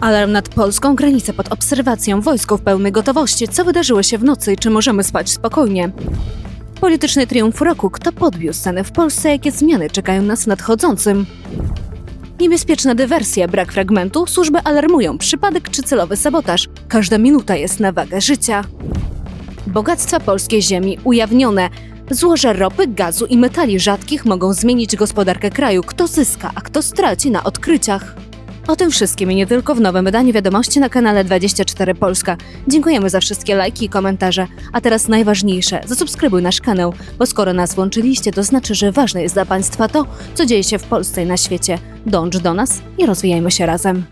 Alarm nad polską, granicę pod obserwacją, wojsko w pełnej gotowości. Co wydarzyło się w nocy i czy możemy spać spokojnie? Polityczny triumf roku. Kto podbił scenę w Polsce? Jakie zmiany czekają nas w nadchodzącym? Niebezpieczna dywersja, brak fragmentu, służby alarmują, przypadek czy celowy sabotaż. Każda minuta jest na wagę życia. Bogactwa polskiej ziemi ujawnione. Złoża ropy, gazu i metali rzadkich mogą zmienić gospodarkę kraju. Kto zyska, a kto straci na odkryciach. O tym wszystkim i nie tylko w nowym wydaniu wiadomości na kanale 24 Polska. Dziękujemy za wszystkie lajki i komentarze. A teraz najważniejsze, zasubskrybuj nasz kanał, bo skoro nas włączyliście, to znaczy, że ważne jest dla Państwa to, co dzieje się w Polsce i na świecie. Dącz do nas i rozwijajmy się razem.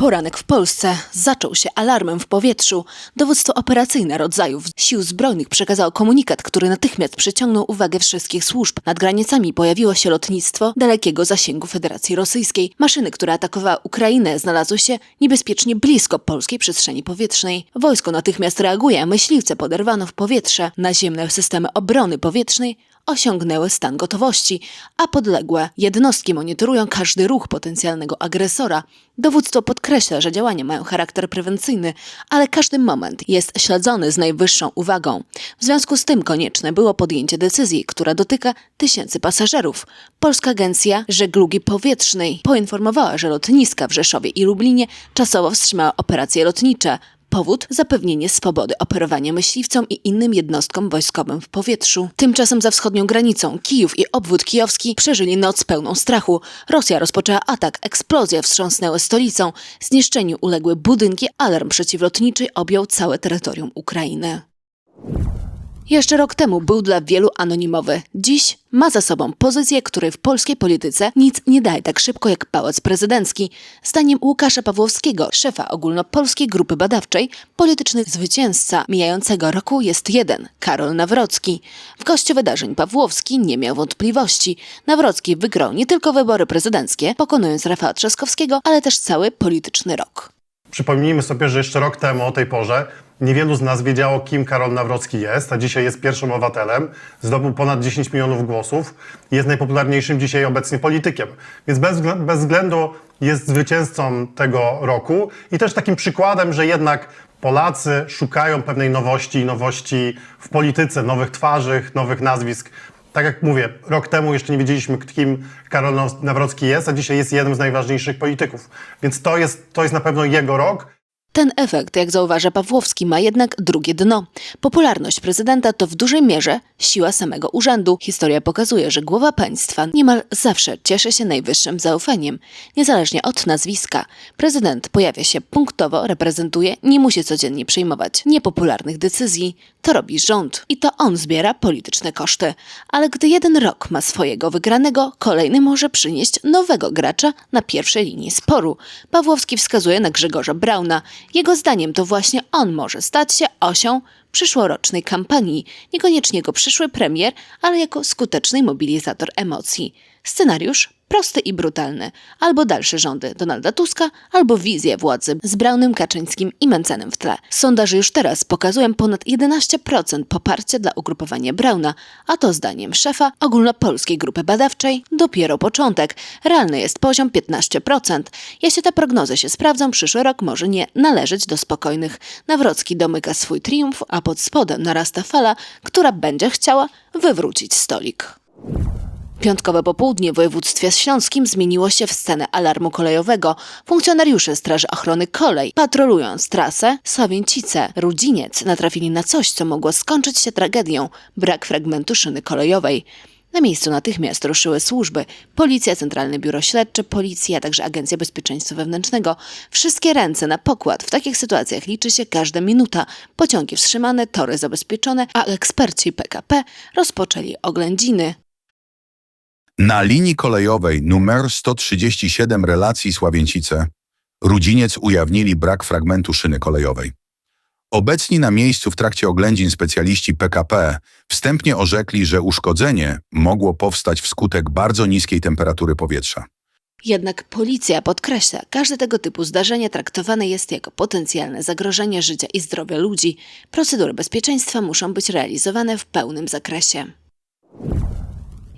Poranek w Polsce zaczął się alarmem w powietrzu. Dowództwo operacyjne rodzajów sił zbrojnych przekazało komunikat, który natychmiast przyciągnął uwagę wszystkich służb. Nad granicami pojawiło się lotnictwo dalekiego zasięgu Federacji Rosyjskiej. Maszyny, które atakowały Ukrainę, znalazły się niebezpiecznie blisko polskiej przestrzeni powietrznej. Wojsko natychmiast reaguje, myśliwce poderwano w powietrze. Naziemne systemy obrony powietrznej osiągnęły stan gotowości, a podległe jednostki monitorują każdy ruch potencjalnego agresora. Dowództwo podkreśla, że działania mają charakter prewencyjny, ale każdy moment jest śledzony z najwyższą uwagą. W związku z tym konieczne było podjęcie decyzji, która dotyka tysięcy pasażerów. Polska Agencja Żeglugi Powietrznej poinformowała, że lotniska w Rzeszowie i Lublinie czasowo wstrzymały operacje lotnicze. Powód zapewnienie swobody operowania myśliwcom i innym jednostkom wojskowym w powietrzu. Tymczasem za wschodnią granicą Kijów i obwód kijowski przeżyli noc pełną strachu. Rosja rozpoczęła atak, eksplozje wstrząsnęły stolicą, zniszczeniu uległy budynki, alarm przeciwlotniczy objął całe terytorium Ukrainy. Jeszcze rok temu był dla wielu anonimowy. Dziś ma za sobą pozycję, której w polskiej polityce nic nie daje tak szybko jak pałac prezydencki. Zdaniem Łukasza Pawłowskiego, szefa ogólnopolskiej grupy badawczej, polityczny zwycięzca mijającego roku jest jeden Karol Nawrocki. W gościu wydarzeń Pawłowski nie miał wątpliwości. Nawrocki wygrał nie tylko wybory prezydenckie, pokonując Rafała Trzaskowskiego, ale też cały polityczny rok. Przypomnijmy sobie, że jeszcze rok temu o tej porze niewielu z nas wiedziało, kim Karol Nawrocki jest, a dzisiaj jest pierwszym obywatelem, zdobył ponad 10 milionów głosów i jest najpopularniejszym dzisiaj obecnie politykiem. Więc bez, bez względu jest zwycięzcą tego roku i też takim przykładem, że jednak Polacy szukają pewnej nowości, nowości w polityce, nowych twarzy, nowych nazwisk. Tak jak mówię, rok temu jeszcze nie wiedzieliśmy, kim Karol Nawrocki jest, a dzisiaj jest jednym z najważniejszych polityków. Więc to jest, to jest na pewno jego rok. Ten efekt, jak zauważa Pawłowski, ma jednak drugie dno. Popularność prezydenta to w dużej mierze siła samego urzędu. Historia pokazuje, że głowa państwa niemal zawsze cieszy się najwyższym zaufaniem, niezależnie od nazwiska. Prezydent pojawia się punktowo, reprezentuje, nie musi codziennie przyjmować niepopularnych decyzji. To robi rząd i to on zbiera polityczne koszty. Ale gdy jeden rok ma swojego wygranego, kolejny może przynieść nowego gracza na pierwszej linii sporu. Pawłowski wskazuje na Grzegorza Brauna. Jego zdaniem to właśnie on może stać się osią przyszłorocznej kampanii, niekoniecznie jako przyszły premier, ale jako skuteczny mobilizator emocji. Scenariusz prosty i brutalny. Albo dalsze rządy Donalda Tuska, albo wizja władzy z Braunem, Kaczyńskim i Mencenem w tle. Sondaże już teraz pokazują ponad 11% poparcia dla ugrupowania Brauna, a to zdaniem szefa ogólnopolskiej grupy badawczej dopiero początek. Realny jest poziom 15%. Jeśli te prognozy się sprawdzą, przyszły rok może nie należeć do spokojnych. Nawrocki domyka swój triumf, a pod spodem narasta fala, która będzie chciała wywrócić stolik. Piątkowe popołudnie w województwie śląskim zmieniło się w scenę alarmu kolejowego. Funkcjonariusze Straży Ochrony Kolej, patrolując trasę Sławięcice-Rudziniec, natrafili na coś, co mogło skończyć się tragedią – brak fragmentu szyny kolejowej. Na miejscu natychmiast ruszyły służby. Policja, Centralne Biuro Śledcze, Policja, a także Agencja Bezpieczeństwa Wewnętrznego. Wszystkie ręce na pokład. W takich sytuacjach liczy się każda minuta. Pociągi wstrzymane, tory zabezpieczone, a eksperci PKP rozpoczęli oględziny. Na linii kolejowej numer 137 relacji Sławięcice Rudziniec ujawnili brak fragmentu szyny kolejowej. Obecni na miejscu w trakcie oględzin specjaliści PKP wstępnie orzekli, że uszkodzenie mogło powstać wskutek bardzo niskiej temperatury powietrza. Jednak policja podkreśla, każde tego typu zdarzenie traktowane jest jako potencjalne zagrożenie życia i zdrowia ludzi. Procedury bezpieczeństwa muszą być realizowane w pełnym zakresie.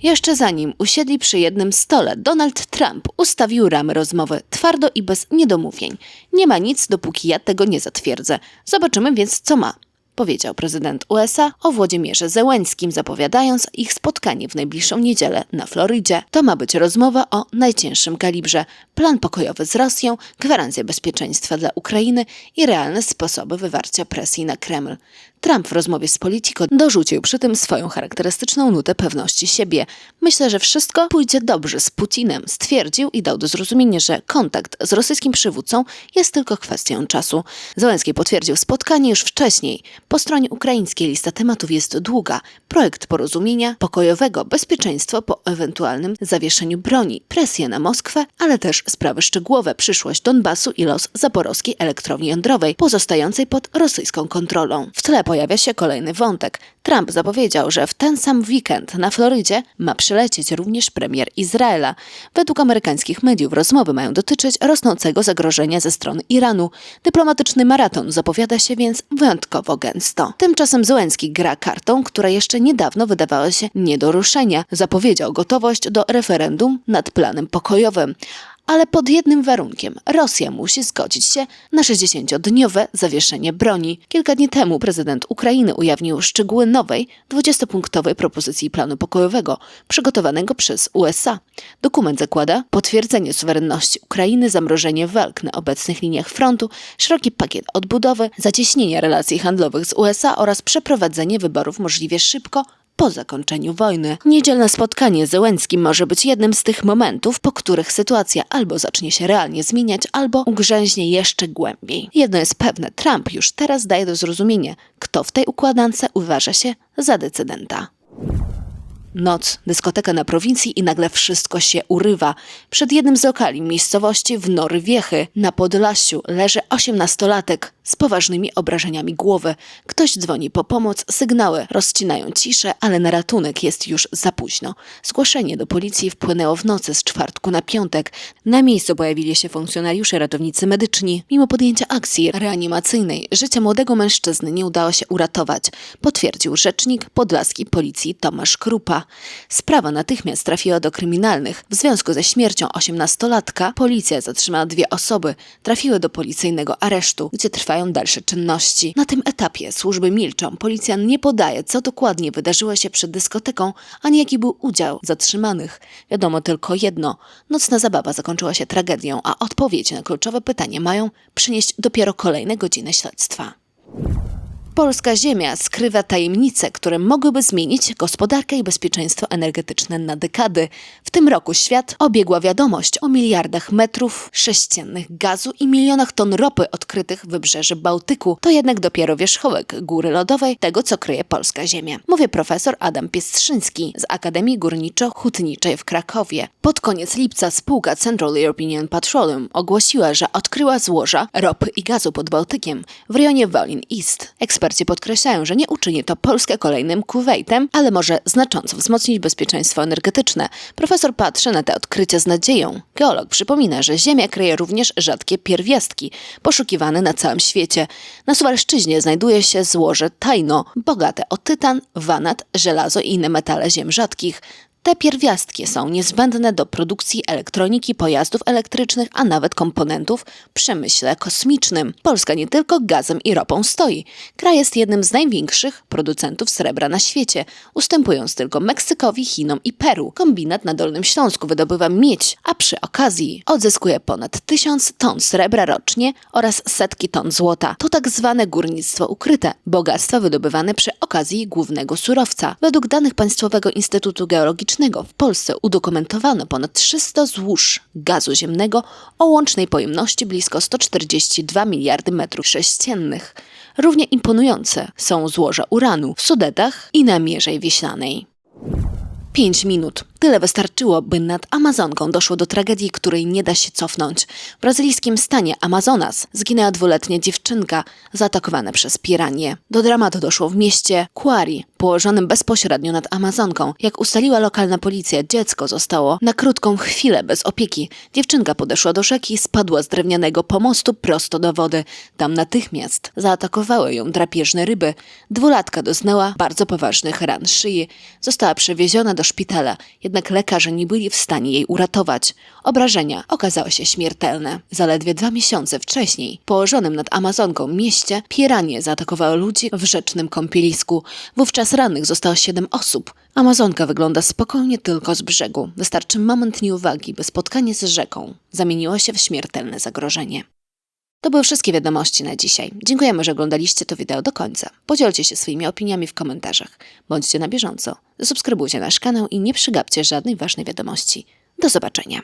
Jeszcze zanim usiedli przy jednym stole, Donald Trump ustawił ramy rozmowy twardo i bez niedomówień. Nie ma nic, dopóki ja tego nie zatwierdzę. Zobaczymy więc, co ma. Powiedział prezydent USA o Włodzimierze Zełęńskim, zapowiadając ich spotkanie w najbliższą niedzielę na Florydzie. To ma być rozmowa o najcięższym kalibrze, plan pokojowy z Rosją, gwarancja bezpieczeństwa dla Ukrainy i realne sposoby wywarcia presji na Kreml. Trump w rozmowie z Politico dorzucił przy tym swoją charakterystyczną nutę pewności siebie. Myślę, że wszystko pójdzie dobrze z Putinem, stwierdził i dał do zrozumienia, że kontakt z rosyjskim przywódcą jest tylko kwestią czasu. Zełenski potwierdził spotkanie już wcześniej. Po stronie ukraińskiej lista tematów jest długa. Projekt porozumienia pokojowego, bezpieczeństwo po ewentualnym zawieszeniu broni, presja na Moskwę, ale też sprawy szczegółowe, przyszłość Donbasu i los zaporowskiej elektrowni jądrowej, pozostającej pod rosyjską kontrolą. W tle pojawia się kolejny wątek. Trump zapowiedział, że w ten sam weekend na Florydzie ma przylecieć również premier Izraela. Według amerykańskich mediów rozmowy mają dotyczyć rosnącego zagrożenia ze strony Iranu. Dyplomatyczny maraton zapowiada się więc wyjątkowo gęsto. Tymczasem Zełenski gra kartą, która jeszcze niedawno wydawała się nie do ruszenia. Zapowiedział gotowość do referendum nad planem pokojowym ale pod jednym warunkiem. Rosja musi zgodzić się na 60-dniowe zawieszenie broni. Kilka dni temu prezydent Ukrainy ujawnił szczegóły nowej, 20-punktowej propozycji planu pokojowego, przygotowanego przez USA. Dokument zakłada potwierdzenie suwerenności Ukrainy, zamrożenie walk na obecnych liniach frontu, szeroki pakiet odbudowy, zacieśnienie relacji handlowych z USA oraz przeprowadzenie wyborów możliwie szybko, po zakończeniu wojny. Niedzielne spotkanie z Zełenskim może być jednym z tych momentów, po których sytuacja albo zacznie się realnie zmieniać, albo ugrzęźnie jeszcze głębiej. Jedno jest pewne, Trump już teraz daje do zrozumienia, kto w tej układance uważa się za decydenta. Noc, dyskoteka na prowincji i nagle wszystko się urywa. Przed jednym z lokali miejscowości w Nory Wiechy na Podlasiu leży osiemnastolatek z poważnymi obrażeniami głowy. Ktoś dzwoni po pomoc, sygnały rozcinają ciszę, ale na ratunek jest już za późno. Zgłoszenie do policji wpłynęło w nocy z czwartku na piątek. Na miejscu pojawili się funkcjonariusze ratownicy medyczni. Mimo podjęcia akcji reanimacyjnej, życie młodego mężczyzny nie udało się uratować, potwierdził rzecznik podlaskiej policji Tomasz Krupa. Sprawa natychmiast trafiła do kryminalnych. W związku ze śmiercią osiemnastolatka policja zatrzymała dwie osoby. Trafiły do policyjnego aresztu, gdzie trwają dalsze czynności. Na tym etapie służby milczą. Policja nie podaje, co dokładnie wydarzyło się przed dyskoteką, ani jaki był udział zatrzymanych. Wiadomo tylko jedno. Nocna zabawa zakończyła się tragedią, a odpowiedź na kluczowe pytanie mają przynieść dopiero kolejne godziny śledztwa. Polska ziemia skrywa tajemnice, które mogłyby zmienić gospodarkę i bezpieczeństwo energetyczne na dekady. W tym roku świat obiegła wiadomość o miliardach metrów sześciennych gazu i milionach ton ropy odkrytych w wybrzeży Bałtyku. To jednak dopiero wierzchołek góry lodowej tego, co kryje polska ziemia. Mówi profesor Adam Piestrzyński z Akademii Górniczo-Hutniczej w Krakowie. Pod koniec lipca spółka Central European Petroleum ogłosiła, że odkryła złoża ropy i gazu pod Bałtykiem w rejonie Wolin East. Eksperci podkreślają, że nie uczyni to Polskę kolejnym Kuwejtem, ale może znacząco wzmocnić bezpieczeństwo energetyczne. Profesor patrzy na te odkrycia z nadzieją. Geolog przypomina, że Ziemia kryje również rzadkie pierwiastki, poszukiwane na całym świecie. Na Suwalszczyźnie znajduje się złoże tajno, bogate o tytan, wanat, żelazo i inne metale ziem rzadkich. Te pierwiastki są niezbędne do produkcji elektroniki, pojazdów elektrycznych, a nawet komponentów w przemyśle kosmicznym. Polska nie tylko gazem i ropą stoi. Kraj jest jednym z największych producentów srebra na świecie, ustępując tylko Meksykowi, Chinom i Peru. Kombinat na Dolnym Śląsku wydobywa miedź, a przy okazji odzyskuje ponad tysiąc ton srebra rocznie oraz setki ton złota. To tak zwane górnictwo ukryte, bogactwa wydobywane przy okazji głównego surowca. Według danych Państwowego Instytutu Geologicznego w Polsce udokumentowano ponad 300 złóż gazu ziemnego o łącznej pojemności blisko 142 miliardy metrów sześciennych. Równie imponujące są złoża uranu w Sudetach i na Mierzej Wiślanej. 5 minut. Tyle wystarczyło, by nad Amazonką doszło do tragedii, której nie da się cofnąć. W brazylijskim stanie Amazonas zginęła dwuletnia dziewczynka zaatakowana przez piranie. Do dramatu doszło w mieście Quarry, położonym bezpośrednio nad Amazonką. Jak ustaliła lokalna policja, dziecko zostało na krótką chwilę bez opieki. Dziewczynka podeszła do rzeki spadła z drewnianego pomostu prosto do wody. Tam natychmiast zaatakowały ją drapieżne ryby. Dwulatka doznała bardzo poważnych ran szyi. Została przewieziona do szpitala, jednak lekarze nie byli w stanie jej uratować. Obrażenia okazały się śmiertelne. Zaledwie dwa miesiące wcześniej, położonym nad Amazonką mieście, piranie zaatakowały ludzi w rzecznym kąpielisku. Wówczas rannych zostało siedem osób. Amazonka wygląda spokojnie tylko z brzegu. Wystarczy moment nieuwagi, by spotkanie z rzeką zamieniło się w śmiertelne zagrożenie. To były wszystkie wiadomości na dzisiaj. Dziękujemy, że oglądaliście to wideo do końca. Podzielcie się swoimi opiniami w komentarzach. Bądźcie na bieżąco. Zasubskrybujcie nasz kanał i nie przegapcie żadnej ważnej wiadomości. Do zobaczenia.